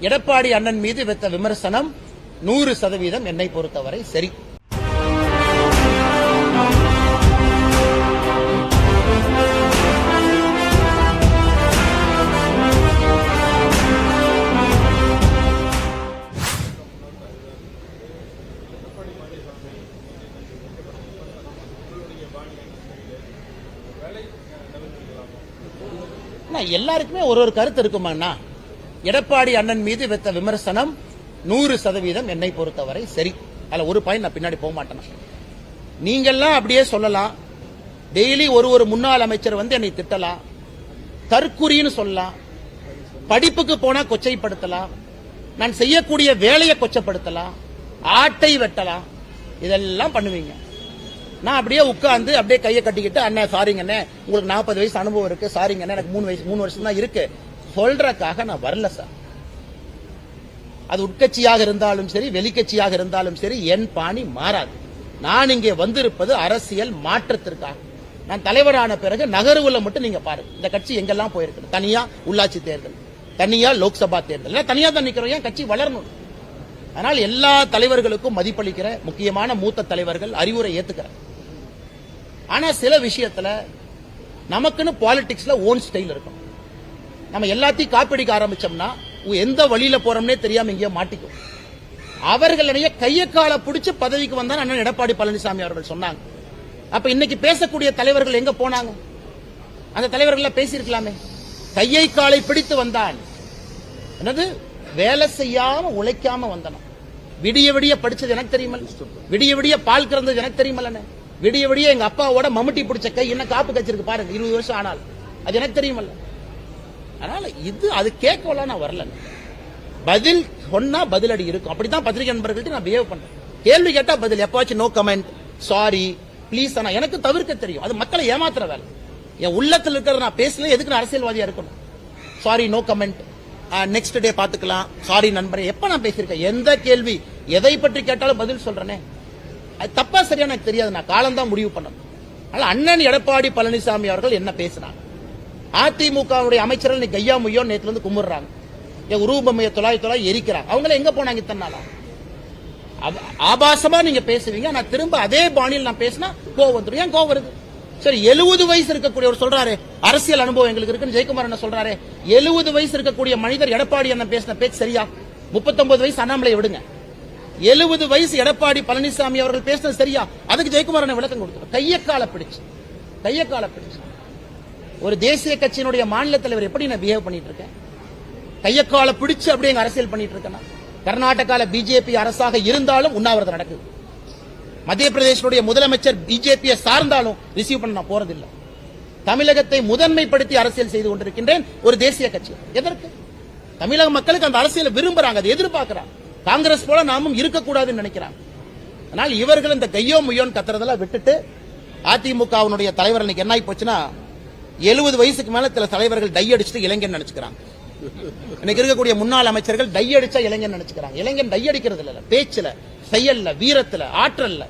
எடப்பாடி அண்ணன் மீது வைத்த விமர்சனம் நூறு சதவீதம் என்னை பொறுத்தவரை சரி. எல்லாருக்குமே ஒரு ஒரு கருத்து இருக்குமாண்ணா? எடப்பாடி அண்ணன் மீது வைத்த விமர்சனம் நூறு சதவீதம் என்னை பொறுத்தவரை சரி. அதுல ஒரு பாயிண்ட் நான் பின்னாடி போக மாட்டேன். நீங்கெல்லாம் அப்படியே சொல்லலாம். டெய்லி ஒரு ஒரு முன்னாள் அமைச்சர் வந்து என்னை திட்டலாம். தற்குறின்னு சொல்லலாம். படிப்புக்கு போனா கொச்சைப்படுத்தலாம். நான் செய்யக்கூடிய வேலையை கொச்சப்படுத்தலாம். ஆட்டை வெட்டலாம். இதெல்லாம் பண்ணுவீங்க. நான் அப்படியே உட்கார்ந்து அப்படியே கையை கட்டிக்கிட்டு அண்ணன் சாரிங்க அண்ணே உங்களுக்கு நாற்பது வயசு அனுபவம் இருக்கு. சாரிங்க அண்ணே எனக்கு மூணு வயசு மூணு வருஷம் தான் இருக்கு. சொல்றதுக்காக நான் வரல சார். அது உட்கட்சியாக இருந்தாலும் சரி வெளிக்கட்சியாக இருந்தாலும் சரி என் பாணி மாறாது. நான் இங்கே வந்திருப்பது அரசியல் மாற்றத்திற்காக. நான் தலைவரான பிறகு நகர்வுல மட்டும் நீங்க பாருங்க இந்த கட்சி எங்கெல்லாம் போயிருக்கு தனியா உள்ளாட்சி தேர்தல் தனியா லோக்சபா தேர்தல். தனியா தான் நிக்கிறோம். ஏன் கட்சி வளரணும்? அதனால் எல்லா தலைவர்களுக்கும் மதிப்பளிக்கிற முக்கியமான மூத்த தலைவர்கள் அறிவுரை ஏத்துக்கிற ஆனா சில விஷயத்துல நமக்குன்னு பாலிடிக்ஸ்ல ஓன் ஸ்டைல் இருக்கும். நம்ம எல்லாத்தையும் காப்பிடிக்க ஆரம்பிச்சோம்னா எந்த வழியில போறோம்னே தெரியாம எங்கேயோ மாட்டிக்கும். அவர்களுடைய கைய கால பிடிச்சு பதவிக்கு வந்தா அண்ணன் எடப்பாடி பழனிசாமி அவர்கள் சொன்னாங்க. அப்ப இன்னைக்கு பேசக்கூடிய தலைவர்கள் எங்க போனாங்க? அந்த தலைவர்கள் பேசியிருக்கலாமே. கையை காலை பிடித்து வந்தான். என்னது? வேலை செய்யாம உழைக்காம வந்தனும். விடிய விடிய படிச்சது எனக்கு தெரியுமல் விடிய விடிய பால் கறந்தது எனக்கு தெரியுமல்ல விடிய விடிய எங்க அப்பாவோட மம்முட்டி பிடிச்ச கை என்ன காப்பு கச்சிருக்கு பாருங்க இருபது வருஷம் ஆனால் அது எனக்கு தெரியுமல்ல. அதனால இது அது கேட்கலாம் நான் வரல. பதில் சொன்னா பதிலடி இருக்கும். அப்படித்தான் பத்திரிகை நண்பர்கள்ட்ட நான் பிஹேவ் பண்றேன். கேள்வி கேட்டா பதில். எப்பாச்சும் நோ கமெண்ட் சாரி ப்ளீஸ் ஆனா எனக்கு தவிர்க்க தெரியும். அது மக்களை ஏமாத்துற வேலை. என் உள்ளத்தில் இருக்கிறத நான் பேசல எதுக்கு நான் அரசியல்வாதியா இருக்கணும்? Sorry no comment next day பாத்துக்கலாம் சாரி நண்பரே எப்ப நான் பேசியிருக்கேன்? எந்த கேள்வி? எதை பற்றி கேட்டாலும் பதில் சொல்றேனே. அது தப்பா சரியா எனக்கு தெரியாது. நான் காலம் தான் முடிவு பண்ணணும். அதனால அண்ணன் எடப்பாடி பழனிசாமி அவர்கள் என்ன பேசினாங்க அதிமுகவுடைய அமைச்சர்கள் நீ கையா முய்யோ நேத்துல இருந்து கும்பிடுறாங்க. என் உருவமையை தொலாய் தொலாய் எரிக்கிறாங்க. அவங்கள எங்க போனாங்க இத்தனை நாளா? ஆபாசமா நீங்க பேசுவீங்க. நான் திரும்ப அதே பாணியில் நான் பேசினா கோவம் வந்துடும் ஏன் கோவம் வருது? சரி எழுபது வயசு இருக்கக்கூடியவர் சொல்றாரு. அரசியல் அனுபவம் எங்களுக்கு இருக்குன்னு ஜெயக்குமார் என்ன சொல்றாரு. எழுபது வயசு இருக்கக்கூடிய மனிதர் எடப்பாடி என்ன பேசின பேச்சு சரியா? முப்பத்தொன்பது வயசு அண்ணாமலை விடுங்க. எழுபது வயசு எடப்பாடி பழனிசாமி அவர்கள் பேசினது சரியா? அதுக்கு ஜெயக்குமார் என்ன விளக்கம் கொடுத்தார் கையக்கால பிடிச்சு. கையக்கால பிடிச்சு. ஒரு தேசிய கட்சியினுடைய மாநில தலைவர் எப்படி நான் பிஹேவ் பண்ணிட்டு இருக்கேன் கையக்கால பிடிச்சு அப்படியே எங்க அரசியல் பண்ணிட்டு இருக்கேன் கர்நாடகால பிஜேபி அரசாக இருந்தாலும் உண்ணாவிரதம் நடக்குது. மத்திய பிரதேசனுடைய முதலமைச்சர் பிஜேபியை சார்ந்தாலும் ரிசீவ் பண்ண நான் போறதில்லை. தமிழகத்தை முதன்மைப்படுத்தி அரசியல் செய்து கொண்டிருக்கின்றேன் ஒரு தேசிய கட்சி. எதற்கு? தமிழக மக்களுக்கு அந்த அரசியலை விரும்புறாங்க அதை எதிர்பார்க்கிறாங்க. காங்கிரஸ் போல நாமும் இருக்கக்கூடாதுன்னு நினைக்கிறாங்க. ஆனால் இவர்கள் இந்த கையோ முய்யோன்னு கத்துறதெல்லாம் விட்டுட்டு அதிமுகவினுடைய தலைவர் இன்னைக்கு என்ன ஆகி போச்சுன்னா எழுபது வயசுக்கு மேல சில தலைவர்கள் டை அடிச்சுட்டு இளைஞன் நினைச்சுக்கிறாங்க. இன்னைக்கு இருக்கக்கூடிய முன்னாள் அமைச்சர்கள் டை அடிச்சா இளைஞன் நினைச்சுக்கிறாங்க. இளைஞன் டை அடிக்கிறது இல்ல பேச்சுல செயல்ல வீரத்துல ஆற்றல்ல.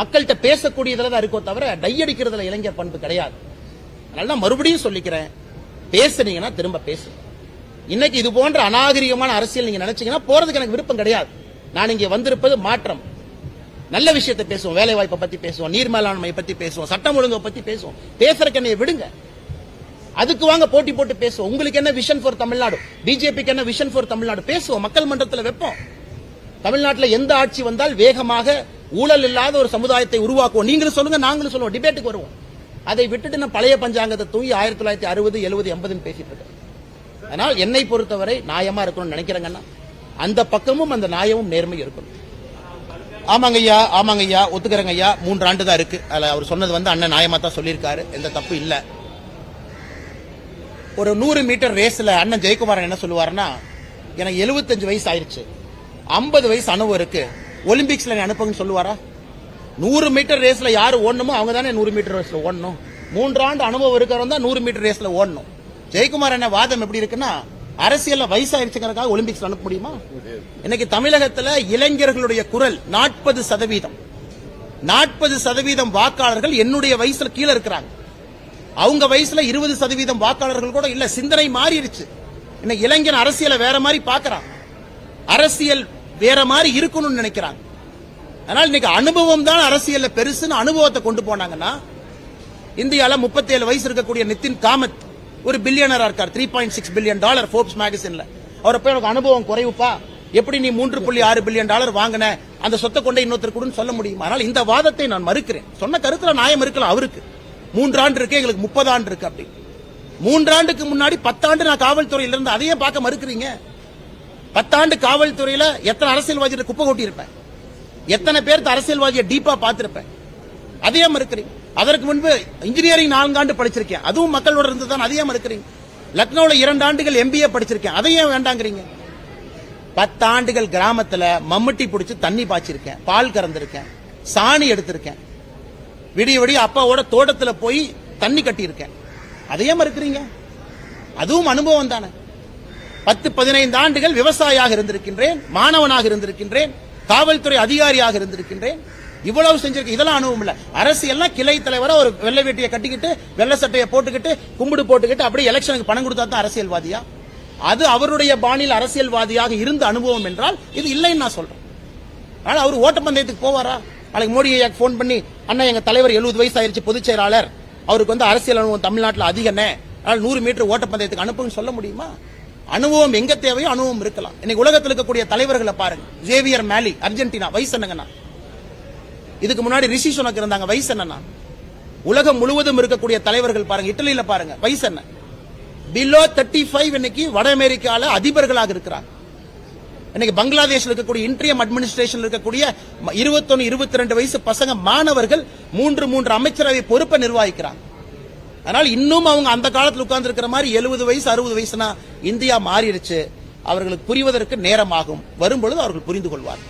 மக்கள்கிட்ட பேசக்கூடியதுல தான் இருக்கோ தவிர டை அடிக்கிறதுல இளைஞர் பண்பு கிடையாது. அதனால மறுபடியும் சொல்லிக்கிறேன் பேசுனீங்கன்னா திரும்ப பேசு இன்னைக்கு இது போன்ற அநாகரிகமான அரசியல் நீங்க நினைச்சீங்கன்னா போறதுக்கு எனக்கு விருப்பம் கிடையாது. நான் இங்கே வந்திருப்பது மாற்றம். நல்ல விஷயத்தை பேசுவோம் வேலை வாய்ப்பை பத்தி பேசுவோம் நீர் மேலாண்மை பத்தி பேசுவோம் சட்டம் ஒழுங்கை பத்தி பேசுவோம். பேசுறதுக்கு என்னைய விடுங்க. அதுக்கு வாங்க போட்டி போட்டு பேசுவோம். உங்களுக்கு என்ன விஷன் ஃபார் தமிழ்நாடு? பிஜேபிக்கு என்ன விஷன் ஃபார் தமிழ்நாடு? பேசுவோம். மக்கள் மன்றத்தில் வைப்போம். தமிழ்நாட்டில் எந்த ஆட்சி வந்தால் வேகமாக ஊழல் இல்லாத ஒரு சமுதாயத்தை உருவாக்குவோம். நீங்களும் சொல்லுங்க நாங்களும் சொல்லுவோம். டிபேட்டுக்கு வருவோம். அதை விட்டுட்டு நான் பழைய பஞ்சாங்கத்தை தூங்கி ஆயிரத்தி தொள்ளாயிரத்தி அறுபது எழுபது எண்பதுன்னு பேசிட்டு இருக்கேன். அதனால் என்னை பொறுத்தவரை நியாயமா இருக்கணும்னு நினைக்கிறேங்கன்னா அந்த பக்கமும் அந்த நியாயமும் நேர்மை இருக்கணும். ஆமாங்க ஐயா ஆமாங்க ஐயா ஒத்துக்கிறேங்க ஐயா. மூன்று ஆண்டு தான் இருக்கு. அதில் அவர் சொன்னது வந்து அண்ணன் நியாயமா தான் சொல்லியிருக்காரு. எந்த தப்பு இல்லை. ஒரு நூறு மீட்டர் ரேஸில் அண்ணன் ஜெயக்குமாரன் என்ன சொல்லுவாருன்னா எனக்கு 75 வயசு ஆயிடுச்சு ஐம்பது வயசு அனுபவம் இருக்கு. ஒலிம்பிக்ஸில் அனுப்புங்கன்னு சொல்லுவாரா? நூறு மீட்டர் ரேஸில் யார் ஓடணுமோ அவங்க தானே நூறு மீட்டர் ரேஸில் ஓடணும். மூன்றாண்டு அனுபவம் இருக்கிறவங்க தான் நூறு மீட்டர் ரேஸில் ஓடணும். ஜெயக்குமார் என்ன வாதம் எப்படி இருக்குன்னா அரசியல்ல வயசாயிருச்சுங்கிறதுக்காக ஒலிம்பிக்ஸ் அனுப்ப முடியுமா? இன்னைக்கு தமிழகத்துல இளைஞர்களுடைய குரல் நாற்பது சதவீதம். நாற்பது சதவீதம் வாக்காளர்கள் என்னுடைய வயசுல கீழே இருக்கிறாங்க. அவங்க வயசுல இருபது சதவீதம் வாக்காளர்கள் கூட இல்ல சிந்தனை மாறிடுச்சு. இன்னைக்கு இளைஞன் அரசியலை வேற மாதிரி பார்க்கறான். அரசியல் வேற மாதிரி இருக்கணும்னு நினைக்கிறாங்க அதனால இன்னைக்கு அனுபவம் தான் அரசியல்ல பெருசுன்னு அனுபவத்தை கொண்டு போனாங்கன்னா இந்தியாவில் முப்பத்தேழு வயசு இருக்கக்கூடிய நிதின் காமத் ஒரு பில்லியனரா இருக்கார். Three point six billion dollar Forbes மேகசின்ல அவரை போய் எனக்கு அனுபவம் குறைவுப்பா? எப்படி நீ மூன்று புள்ளி ஆறு பில்லியன் டாலர் வாங்கின? அந்த சொத்தை கொண்டே இன்னொருத்தர் சொல்ல முடியும்? அதனால இந்த வாதத்தை நான் மறுக்கிறேன். சொன்ன கருத்துல நியாயம் இருக்கலாம் அவருக்கு. மூன்றாண்டு இருக்கு எங்களுக்கு முப்பது ஆண்டு இருக்கு அப்படி. மூன்றாண்டுக்கு முன்னாடி பத்தாண்டு நான் காவல்துறையில இருந்து அதையே பார்க்க மறுக்கிறீங்க? பத்தாண்டு காவல்துறையில எத்தனை அரசியல்வாதிகளை குப்பை கொட்டியிருப்பேன்? எத்தனை பேர்த்து அரசியல்வாதியை டீப்பா பார்த்திருப்பேன்? அதையே மறுக்கிறீங்க. அதற்கு முன்பு இன்ஜினியரிங் நான்காண்டு படிச்சிருக்கேன். அதுவும் மக்களோட இருந்து தான் அதையே மறுக்கிறீங்க. லக்னோல இரண்டு ஆண்டுகள் எம்பிஏ படிச்சிருக்கேன். அதையே வேண்டாங்கிறீங்க? பத்தாண்டுகள் கிராமத்துல மம்முட்டி பிடிச்சி தண்ணி பாய்ச்சிருக்கேன். பால் கறந்திருக்கேன். சாணி எடுத்திருக்கேன். விடிய விடிய அப்பாவோட தோட்டத்துல போய் தண்ணி கட்டியிருக்கேன். அதையே மறுக்கிறீங்க? அதுவும் அனுபவம் தானே. பத்து பதினைந்து ஆண்டுகள் விவசாயியாக இருந்திருக்கின்றேன் மாணவனாக இருந்திருக்கின்றேன் காவல்துறை அதிகாரியாக இருந்திருக்கின்றேன். இவ்வளவு செஞ்சிருக்கு இதெல்லாம் அனுபவம் இல்ல. அரசியல்னா கிளை தலைவரா ஒரு வெள்ளை வேட்டியை கட்டிக்கிட்டு வெள்ளை சட்டையை போட்டுக்கிட்டு கும்பிடு போட்டுக்கிட்டு அப்படியே எலெக்ஷனுக்கு பணம் கொடுத்தா தான் அரசியல்வாதியா? அது அவருடைய பாணியில் அரசியல்வாதியாக இருந்த அனுபவம் என்றால் இது இல்லைன்னு நான் சொல்றேன். ஆனால் அவர் ஓட்டப்பந்தயத்துக்கு போவாரா? நாளைக்கு மோடி ஐயாக்கு ஃபோன் பண்ணி அண்ணா எங்க தலைவர் எழுபது வயசு ஆயிருச்சு பொதுச் செயலாளர். அவருக்கு வந்து அரசியல் அனுபவம் தமிழ்நாட்டில் அதிகண்ணே அதனால் நூறு மீட்டர் ஓட்டப்பந்தயத்துக்கு அனுப்புன்னு சொல்ல முடியுமா? அனுபவம் எங்க தேவையோ அனுபவம் இருக்கலாம். இன்னைக்கு உலகத்தில் இருக்கக்கூடிய தலைவர்களை பாருங்க. ஜேவியர் மேலி அர்ஜென்டினா வயசு என்னங்கண்ணா இதுக்கு முன்னாடி ரிஷி சுனக் இருந்தாங்க வயசு என்னன்னா உலகம் முழுவதும் இருக்கக்கூடிய தலைவர்கள் பாருங்க இட்டலியில பாருங்க வயசு என்ன பிலோ தேர்ட்டி ஃபைவ் இன்னைக்கு வட அமெரிக்கால அதிபர்களாக இருக்கிறாங்க இன்னைக்கு பங்களாதேஷ்ல இருக்கக்கூடிய இன்ட்ரியம் அட்மினிஸ்ட்ரேஷன் இருக்கக்கூடிய இருபத்தொன்னு இருபத்தி ரெண்டு வயசு பசங்க மாணவர்கள் மூன்று மூன்று அமைச்சரவை பொறுப்பை நிர்வகிக்கிறாங்க அதனால இன்னும் அவங்க அந்த காலத்துல உட்கார்ந்து இருக்கிற மாதிரி எழுபது வயசு அறுபது வயசுனா இந்தியா மாறிடுச்சு. அவர்களுக்கு புரிவதற்கு நேரமாகும். வரும்பொழுது அவர்கள் புரிந்து கொள்வார்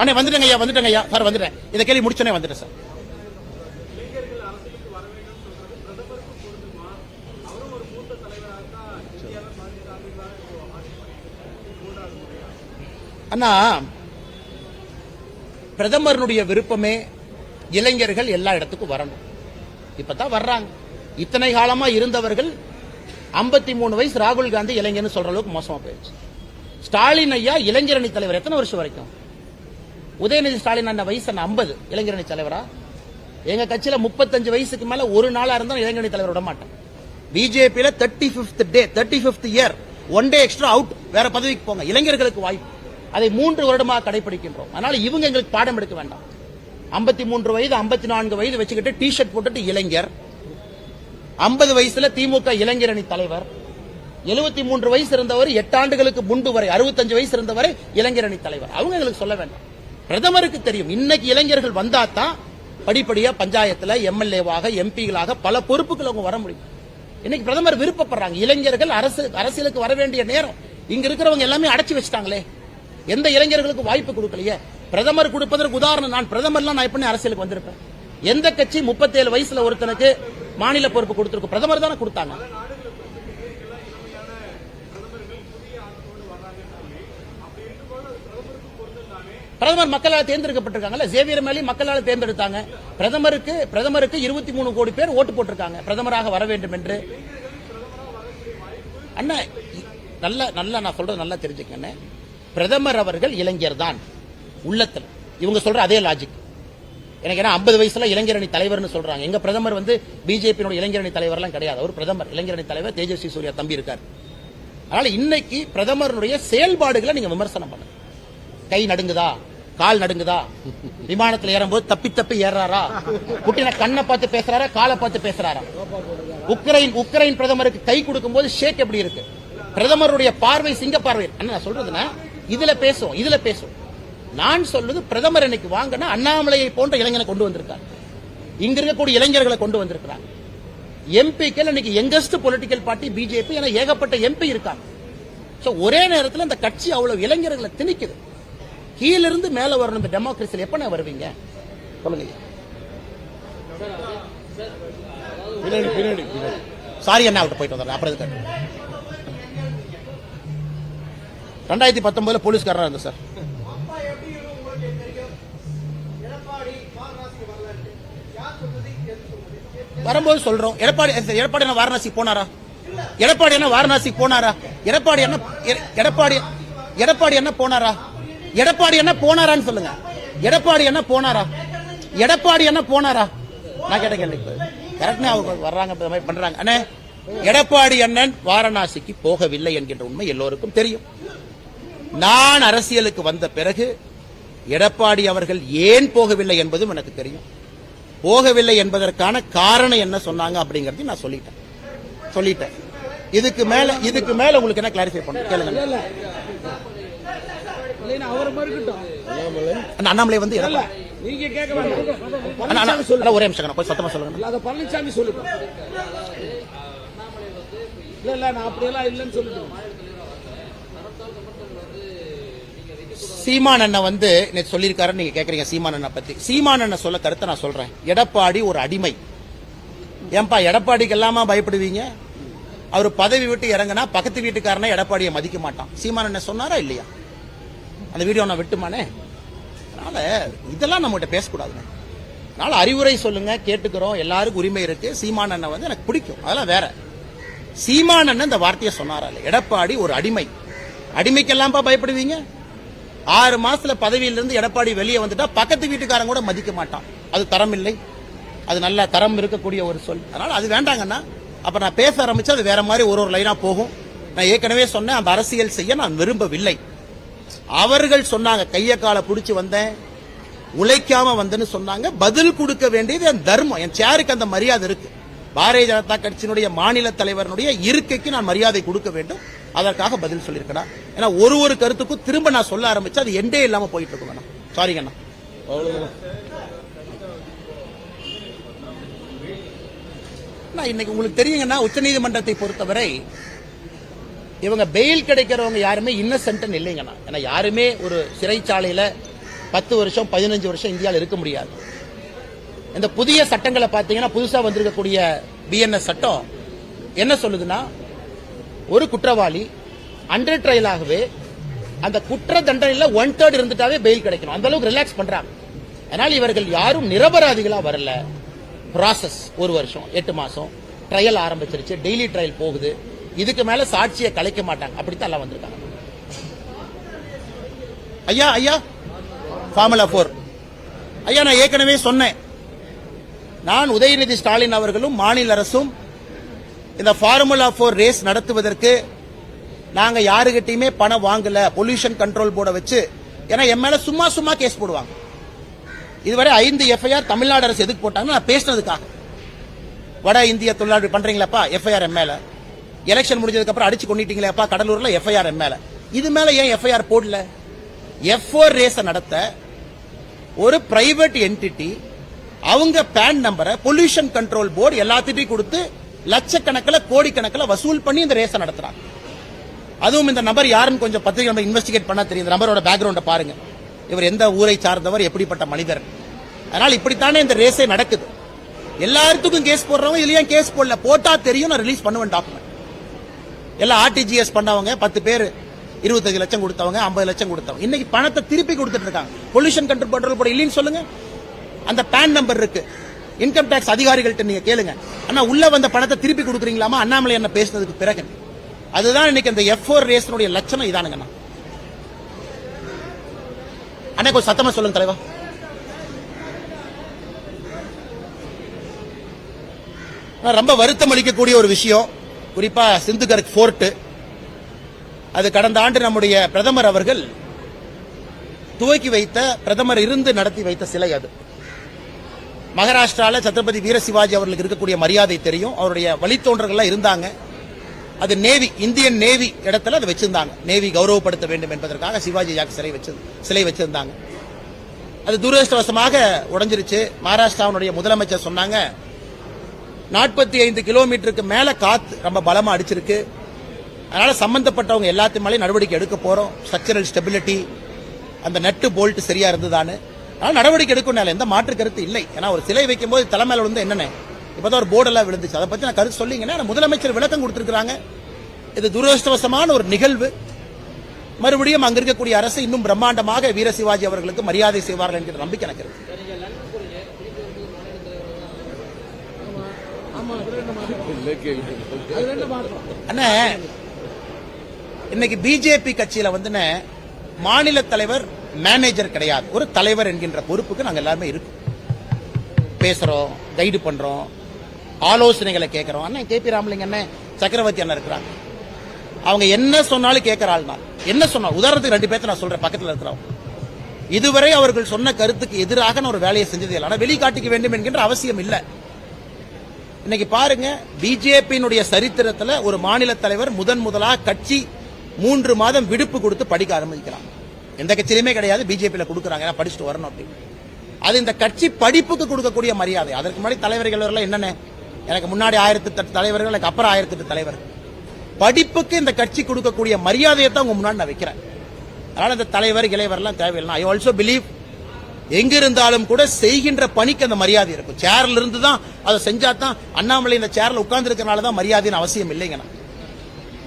அண்ணே வந்துட்டேங்க ஐயா வந்துட்டேங்க ஐயா. சார் வந்துட்டேன். இதை கேள்வி முடிச்சோன்னே வந்துட்டேன் சார். அண்ணா பிரதமருடைய விருப்பமே இளைஞர்கள் எல்லா இடத்துக்கும் வரணும். இப்பதான் வர்றாங்க. இத்தனை காலமா இருந்தவர்கள் 53 மூணு வயசு ராகுல் காந்தி இளைஞர்னு சொல்ற அளவுக்கு மோசமா போயிடுச்சு. ஸ்டாலின் ஐயா இளைஞரணி தலைவர் எத்தனை வருஷம் வரைக்கும்? உதயநிதி ஸ்டாலின் அண்ணன் வயசு என்ன ஐம்பது இளைஞரணி தலைவரா? எங்க கட்சியில முப்பத்தஞ்சு வயசுக்கு மேல ஒரு நாளா இருந்தா இளைஞரணி தலைவர் விட மாட்டேன் பிஜேபியில thirty fifth day thirty fifth year one day extra out வேற பதவிக்கு போங்க. இளைஞர்களுக்கு வாய்ப்பு. அதை மூன்று வருடமாக கடைபிடிக்கின்றோம். அதனால இவங்க எங்களுக்கு பாடம் எடுக்க வேண்டாம். 53 மூன்று வயது 54 நான்கு வயது வச்சுக்கிட்டு டி ஷர்ட் போட்டுட்டு இளைஞர். 50 வயசுல திமுக இளைஞரணி தலைவர். 73 மூன்று வயசு இருந்தவர் எட்டு ஆண்டுகளுக்கு முன்பு வரை 65 வயசு இருந்தவரை இளைஞரணி தலைவர். அவங்க எங்களுக்கு சொல்ல வேண்டாம். பிரதமருக்கு தெரியும். இன்னைக்கு இளைஞர்கள் வந்தா தான் படிப்படியா பஞ்சாயத்துல எம்எல்ஏவாக எம்பிகளாக பல பொறுப்புகள் அவங்க வர முடியும். இன்னைக்கு பிரதமர் விருப்பப்படுறாங்க. இளைஞர்கள் அரசு அரசியலுக்கு வர வேண்டிய நேரம். இங்க இருக்கிறவங்க எல்லாமே அடைச்சி வச்சுட்டாங்களே. எந்த இளைஞர்களுக்கு வாய்ப்பு கொடுக்கலையே. பிரதமர் கொடுப்பதற்கு உதாரணம் நான் பிரதமர்லாம் நான் எப்படி அரசியலுக்கு வந்திருப்பேன். எந்த கட்சி 37 வயசுல ஒருத்தனுக்கு மாநில பொறுப்பு கொடுத்திருக்கும் பிரதமர் தானே கொடுத்தாங்க. பிரதமர் மக்களால் தேர்ந்தெடுக்கப்பட்டிருக்காங்கல்ல? சேவியர் மேலே மக்களால் தேர்ந்தெடுத்தாங்க. பிரதமருக்கு பிரதமருக்கு இருபத்தி மூணு கோடி பேர் ஓட்டு போட்டிருக்காங்க. பிரதமராக வர வேண்டும் என்று. அண்ணா இ- நல்ல நல்லா நான் சொல்றது நல்லா தெரிஞ்சுக்கண்ணே பிரதமர் அவர்கள் இளைஞர் தான். உள்ளத்தில். இவங்க சொல்ற அதே லாஜிக் எனக்கு ஏன்னா ஐம்பது வயசுல இளைஞரணி தலைவர்னு சொல்றாங்க. எங்க பிரதமர் வந்து பிஜேபியோட இளைஞரணி தலைவர்லாம் கிடையாது. அவர் பிரதமர் இளைஞரணி தலைவர் தேஜஸ்வி சூர்யா தம்பி இருக்கார். அதனால இன்னைக்கு பிரதமருடைய செயல்பாடுகளை நீங்க விமர்சனம் பண்ணுங்க. கை நடுங்குதா? கால் நடுங்குதா? விமானத்துல ஏறும்போது தப்பி தப்பி ஏறாரா குட்டின கண்ணை பார்த்து பேசுறாரா? காலை பார்த்து பேசுறாரா? உக்ரைன் உக்ரைன் பிரதமருக்கு கை கொடுக்கும் போது ஷேக் எப்படி இருக்கு? பிரதமருடைய பார்வை சிங்க பார்வை. அண்ணா நான் சொல்றதுன்னா இதுல பேசுவோம் இதுல பேசுவோம். நான் சொல்றது பிரதமர் இன்னைக்கு வாங்கினா அண்ணாமலையை போன்ற இளைஞனை கொண்டு வந்திருக்கார். இங்க இருக்கக்கூடிய இளைஞர்களை கொண்டு வந்திருக்கிறார். எம்பிக்கள் இன்னைக்கு எங்கஸ்ட் பொலிட்டிக்கல் பார்ட்டி பிஜேபி என ஏகப்பட்ட எம்பி இருக்காங்க. ஒரே நேரத்துல அந்த கட்சி அவ்வளவு இளைஞர்களை திணிக்குது. கீழிருந்து மேல வரணும் இந்த டெமோக்ரஸியில் எப்ப நான் வருவீங்க? சொல்லுங்க. சாரி அண்ணா விட்டு போயிட்டு வந்தாரு அப்புறம் எதுக்கு? ரெண்டாயிரத்தி பத்தொன்பதுல போலீஸ்காரரா இருந்தேன் சார். வரும்போது சொல்றோம். எடப்பாடி எடப்பாடி என்ன வாரணாசி போனாரா? எடப்பாடி என்ன வாரணாசி போனாரா? எடப்பாடி என்ன எடப்பாடி எடப்பாடி என்ன போனாரா? எடப்பாடி என்ன போனாரான்னு சொல்லுங்க. எடப்பாடி என்ன போனாரா? எடப்பாடி என்ன போனாரா? நான் கேட்ட கேள்வி கரெக்டா அவங்க வர்றாங்க மாதிரி பண்றாங்க. அண்ணே எடப்பாடி அண்ணன் வாரணாசிக்கு போகவில்லை என்கின்ற உண்மை எல்லோருக்கும் தெரியும். நான் அரசியலுக்கு வந்த பிறகு எடப்பாடி அவர்கள் ஏன் போகவில்லை என்பதும் எனக்கு தெரியும். போகவில்லை என்பதற்கான காரணம் என்ன சொன்னாங்க அப்படிங்கறதையும் நான் சொல்லிட்டேன். சொல்லிட்டேன். இதுக்கு மேல இதுக்கு மேல உங்களுக்கு என்ன கிளாரிஃபை பண்ண கேளுங்க இல்ல இல்லைன்னா அவரை மறுக்கட்டும் அண்ணாமலை அண்ணா, அண்ணாமலை வந்து நீங்க கேட்க வேண்டாம். ஒரே நிமிஷம் அண்ணா, கொஞ்சம் சத்தமா சொல்லுங்க. அத பழனிசாமி சொல்லுங்க இல்ல இல்ல நான் அப்படியெல்லாம் இல்லைன்னு சொல்லிட்டேன் சீமான் அண்ணன் வந்து நேற்று சொல்லியிருக்காரு நீங்க கேக்குறீங்க சீமான் அண்ணன் பத்தி. சீமான் அண்ணன் சொல்ல கருத்தை நான் சொல்றேன். எடப்பாடி ஒரு அடிமை. ஏன்பா எடப்பாடிக்கு எல்லாமா பயப்படுவீங்க? அவர் பதவி விட்டு இறங்கினா பக்கத்து வீட்டுக்காரனே எடப்பாடியை மதிக்க மாட்டான். சீமான் அண்ணன் சொன்னாரா இல்லையா? அந்த வீடியோ நான் விட்டுமானே? அதனால இதெல்லாம் நம்மகிட்ட பேசக்கூடாதுங்க அதனால அறிவுரை சொல்லுங்க கேட்டுக்கிறோம் எல்லாருக்கும் உரிமை இருக்கு. சீமான் அண்ணன் வந்து எனக்கு பிடிக்கும். அதெல்லாம் வேற. சீமான் அண்ணன் இந்த வார்த்தையை சொன்னாரா எடப்பாடி ஒரு அடிமை. அடிமைக்கெல்லாம்ப்பா பயப்படுவீங்க? ஆறு மாசத்துல பதவியில இருந்து எடப்பாடி வெளியே வந்துட்டா பக்கத்து வீட்டுக்காரன் கூட மதிக்க மாட்டான். அது தரம் இல்லை அது நல்ல தரம் இருக்கக்கூடிய ஒரு சொல். அதனால அது வேண்டாங்கன்னா அப்ப நான் பேச ஆரம்பிச்சா அது வேற மாதிரி ஒரு ஒரு லைனா போகும். நான் ஏற்கனவே சொன்னேன் அந்த அரசியல் செய்ய நான் விரும்பவில்லை. அவர்கள் சொன்னாங்க கைய காலை பிடிச்சி வந்தேன் உழைக்காம வந்தேன்னு சொன்னாங்க. பதில் கொடுக்க வேண்டியது என் தர்மம் என் சேருக்கு அந்த மரியாதை இருக்கு. பாரதிய ஜனதா கட்சியினுடைய மாநில தலைவருடைய இருக்கைக்கு நான் மரியாதை கொடுக்க வேண்டும். அதற்காக பதில் சொல்லியிருக்கேன்? ஏன்னா ஒரு ஒரு கருத்துக்கும் திரும்ப நான் சொல்ல ஆரம்பிச்சு அது எண்டே இல்லாம போயிட்டு இருக்கும் சாரிங்கண்ணா அவ்வளவுதான் அண்ணா. இன்னைக்கு உங்களுக்கு தெரியுங்கன்னா உச்சநீதிமன்றத்தை பொறுத்தவரை இவங்க பெயில் கிடைக்கிறவங்க யாருமே இன்னசென்ட் இல்லைங்கண்ணா ஏன்னா யாருமே ஒரு சிறைச்சாலையில் பத்து வருஷம் பதினஞ்சு வருஷம் இந்தியாவில் இருக்க முடியாது. இந்த புதிய சட்டங்களை பார்த்தீங்கன்னா புதுசாக வந்திருக்கக்கூடிய பிஎன்எஸ் சட்டம் என்ன சொல்லுதுன்னா ஒரு குற்றவாளி அண்டர் ட்ரையலாகவே அந்த குற்ற தண்டனையில் ஒன் தேர்ட் இருந்துட்டாவே பெயில் கிடைக்கணும். அந்த அளவுக்கு ரிலாக்ஸ் பண்றாங்க. அதனால் இவர்கள் யாரும் நிரபராதிகளாக வரல. ப்ராசஸ் ஒரு வருஷம் எட்டு மாசம். ட்ரையல் ஆரம்பிச்சிருச்சு. டெய்லி ட்ரையல் போகுது. இதுக்கு மேல சாட்சியை கலைக்க மாட்டாங்க. அப்படித்தான் எல்லாம் வந்திருக்காங்க. ஐயா ஐயா. ஃபார்முலா போர் ஐயா நான் ஏற்கனவே சொன்னேன். நான் உதயநிதி ஸ்டாலின் அவர்களும் மாநில அரசும் இந்த ஃபார்முலா போர் ரேஸ் நடத்துவதற்கு நாங்க யாருகிட்டயுமே பணம் வாங்கல. பொல்யூஷன் கண்ட்ரோல் போர்டை வச்சு. ஏன்னா என் மேல சும்மா சும்மா கேஸ் போடுவாங்க. இதுவரை ஐந்து எஃப்ஐஆர் தமிழ்நாடு அரசு எதுக்கு போட்டாங்க நான் பேசினதுக்காக. வட இந்திய தொழிலாளர் பண்றீங்களாப்பா எஃப்ஐஆர் எம்எல்ஏ எலெக்ஷன் முடிஞ்சதுக்கப்புறம் அடிச்சு கொண்டுட்டீங்களேப்பா கடலூர்ல எஃப்ஐஆர் மேல. இது மேல ஏன் எஃப்ஐஆர் போடல? எஃப்ஓர் ரேஸை ரேஸ நடத்த ஒரு பிரைவேட் என்டிட்டி அவங்க பேன் நம்பரை பொல்யூஷன் கண்ட்ரோல் போர்டு எல்லாத்திட்டையும் கொடுத்து லட்சக்கணக்கில் கோடிக்கணக்கில் வசூல் பண்ணி இந்த ரேஸை நடத்துறாங்க. அதுவும் இந்த நபர் யாருன்னு கொஞ்சம் பத்திரிகை இன்வெஸ்டிகேட் பண்ண தெரியும். இந்த நபரோட பேக்ரவுண்டை பாருங்க. இவர் எந்த ஊரை சார்ந்தவர் எப்படிப்பட்ட மனிதர். அதனால் இப்படித்தானே இந்த ரேஸே நடக்குது. எல்லாத்துக்கும் கேஸ் போடுறவங்க இதுல ஏன் கேஸ் போடல? போட்டா தெரியும் நான் ரிலீஸ் பண்ணுவேன் டாக்குமெண்ட் எல்லாம் ஆர்டிஜிஎஸ் பண்ணவங்க பத்து பேர் இருபத்தஞ்சு லட்சம் கொடுத்தவங்க ஐம்பது லட்சம் கொடுத்தவங்க. இன்னைக்கு பணத்தை திருப்பி கொடுத்துட்டு இருக்காங்க. பொல்யூஷன் கண்ட்ரோல் கண்ட்ரோல் போட இல்லைன்னு சொல்லுங்க. அந்த பேன் நம்பர் இருக்கு. இன்கம் டேக்ஸ் அதிகாரிகள்ட்ட நீங்க கேளுங்க. அண்ணா உள்ள வந்த பணத்தை திருப்பி கொடுக்குறீங்களாமா? அண்ணாமலை என்ன பேசுனதுக்கு பிறகு. அதுதான் இன்னைக்கு அந்த எஃப் ஓர் ரேஸ்னுடைய லட்சணம் இதானுங்கண்ணா அண்ணா. கொஞ்சம் சத்தமா சொல்லுங்க தலைவா. ரொம்ப வருத்தம் அளிக்கக்கூடிய ஒரு விஷயம். குறிப்பா சிந்துகர்க் ஃபோர்ட்டு அது கடந்த ஆண்டு நம்முடைய பிரதமர் அவர்கள் துவக்கி வைத்த பிரதமர் இருந்து நடத்தி வைத்த சிலை அது. மகாராஷ்டிராவில் சத்ரபதி வீர சிவாஜி அவர்களுக்கு இருக்கக்கூடிய மரியாதை தெரியும். அவருடைய வழித்தோன்றர்கள்லாம் இருந்தாங்க. அது நேவி இந்தியன் நேவி இடத்துல அதை வச்சிருந்தாங்க. நேவி கௌரவப்படுத்த வேண்டும் என்பதற்காக சிவாஜி ஜாக் சிலை வச்சு சிலை வச்சிருந்தாங்க. அது துரதிருஷ்டவசமாக உடைஞ்சிருச்சு. மகாராஷ்டிராவுடைய முதலமைச்சர் சொன்னாங்க நாற்பத்தி ஐந்து கிலோமீட்டருக்கு மேல காத்து ரொம்ப பலமா அடிச்சிருக்கு. அதனால சம்பந்தப்பட்டவங்க எல்லாத்து மேலேயும் நடவடிக்கை எடுக்க போறோம். ஸ்ட்ரக்சரல் ஸ்டெபிலிட்டி அந்த நட்டு போல்ட் சரியா இருந்ததான்னு. அதனால நடவடிக்கை எடுக்கணும் எந்த மாற்று கருத்து இல்லை. ஏன்னா ஒரு சிலை வைக்கும் போது தலைமையில வந்து என்னென்ன? இப்பதான் ஒரு போர்டெல்லாம் விழுந்துச்சு. அதை பத்தி நான் கருத்து சொல்லிங்கன்னா முதலமைச்சர் விளக்கம் கொடுத்துருக்குறாங்க. இது துரதிருஷ்டவசமான ஒரு நிகழ்வு. மறுபடியும் அங்க இருக்கக்கூடிய அரசு இன்னும் பிரம்மாண்டமாக வீர சிவாஜி அவர்களுக்கு மரியாதை செய்வார்கள் என்கிற நம்பிக்கை எனக்கு இருக்கு ஆமா அதுல என்ன மாற்றம் இல்லை கேள்வி அதுல என்ன மாற்றம் அண்ணே இன்னைக்கு பிஜேபி கட்சியில வந்து மாநில தலைவர் மேனேஜர் கிடையாது. ஒரு தலைவர் என்கின்ற பொறுப்புக்கு நாங்க எல்லாருமே இருக்கோம் பேசுறோம் கைடு பண்றோம் ஆலோசனைகளை கேட்கிறோம் அண்ணன் கே பி ராமலிங்க அண்ணன் சக்கரவர்த்தி அண்ணன் இருக்கிறாங்க அவங்க என்ன சொன்னாலும் கேட்கற ஆள் தான் என்ன சொன்னா உதாரணத்துக்கு ரெண்டு பேர்த்த நான் சொல்றேன் பக்கத்துல இருக்கிறவங்க. இதுவரை அவர்கள் சொன்ன கருத்துக்கு எதிராக நான் ஒரு வேலையை செஞ்சது இல்லை ஆனா வெளிக்காட்டிக்க வேண்டும் என்கின்ற அவசியம் இல்லை. இன்னைக்கு பாருங்க பிஜேபியினுடைய சரித்திரத்துல ஒரு மாநில தலைவர் முதன் முதலாக கட்சி மூன்று மாதம் விடுப்பு கொடுத்து படிக்க ஆரம்பிக்கிறாங்க எந்த கட்சியிலுமே கிடையாது பிஜேபியில கொடுக்குறாங்க படிச்சுட்டு வரணும் அப்படின்னு அது இந்த கட்சி படிப்புக்கு கொடுக்கக்கூடிய மரியாதை. அதற்கு முன்னாடி தலைவர்கள் எல்லாம் என்னென்ன? எனக்கு முன்னாடி ஆயிரத்தி எட்டு தலைவர்கள் எனக்கு அப்புறம் ஆயிரத்தி எட்டு தலைவர். படிப்புக்கு இந்த கட்சி கொடுக்கக்கூடிய மரியாதையை தான் உங்க முன்னாடி நான் வைக்கிறேன். அதனால இந்த தலைவர் இளைவர்லாம் தேவையில்லை. ஐ ஆல்சோ பிலீவ் எங்க இருந்தாலும் கூட செய்கின்ற பணிக்கு அந்த மரியாதை இருக்கும். சேர்ல இருந்து தான் அதை செஞ்சா தான் அண்ணாமலை இந்த சேர்ல உட்கார்ந்து தான் மரியாதைன்னு அவசியம் இல்லைங்கண்ணா.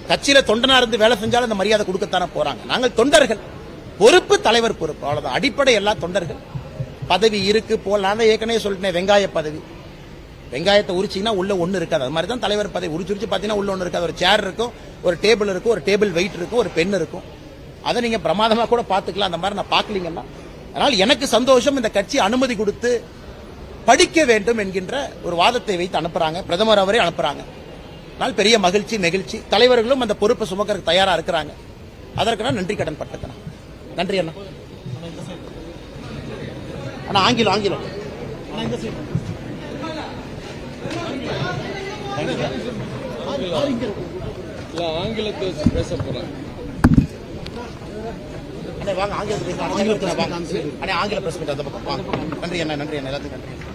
கட்சியில தொண்டனா இருந்து வேலை செஞ்சாலும் அந்த மரியாதை கொடுக்கத்தானே போறாங்க. நாங்கள் தொண்டர்கள். பொறுப்பு தலைவர் பொறுப்பு. அவ்வளவுதான். அடிப்படை எல்லா தொண்டர்கள். பதவி இருக்கு போல். நான் தான் ஏற்கனவே சொல்லிட்டேன் வெங்காய பதவி. வெங்காயத்தை உரிச்சிங்கன்னா உள்ள ஒண்ணு இருக்காது. அது மாதிரி தான் தலைவர் பதவி. உரிச்சு உரிச்சு பார்த்தீங்கன்னா உள்ள ஒண்ணு இருக்காது. ஒரு சேர் இருக்கும் ஒரு டேபிள் இருக்கும் ஒரு டேபிள் வெயிட் இருக்கும் ஒரு பென் இருக்கும். அதை நீங்க பிரமாதமா கூட பாத்துக்கலாம் அந்த மாதிரி நான் பார்க்கலீங்கன்னா அதனால் எனக்கு சந்தோஷம் இந்த கட்சி அனுமதி கொடுத்து படிக்க வேண்டும் என்கின்ற ஒரு வாதத்தை வைத்து அனுப்புறாங்க. பிரதமர் அவரே அனுப்புறாங்க. அதனால் பெரிய மகிழ்ச்சி நெகிழ்ச்சி. தலைவர்களும் அந்த பொறுப்பை சுமக்கிறதுக்கு தயாரா இருக்கிறாங்க. அதற்கு நான் நன்றி கடன் பட்டுக்கிறேன் நன்றி அண்ணா. அண்ணா ஆங்கிலம் ஆங்கிலம். ஆங்கிலத்தை பேச போகிறேன் வாங்க ஆங்கிலத்தில் பேசலாம். ஆங்கிலத்தில் வாங்க. அண்ணே ஆங்கில பிரஸ் மீட் அந்த பக்கம் வாங்க நன்றி அண்ணா நன்றி அண்ணா. எல்லாத்துக்கும் நன்றி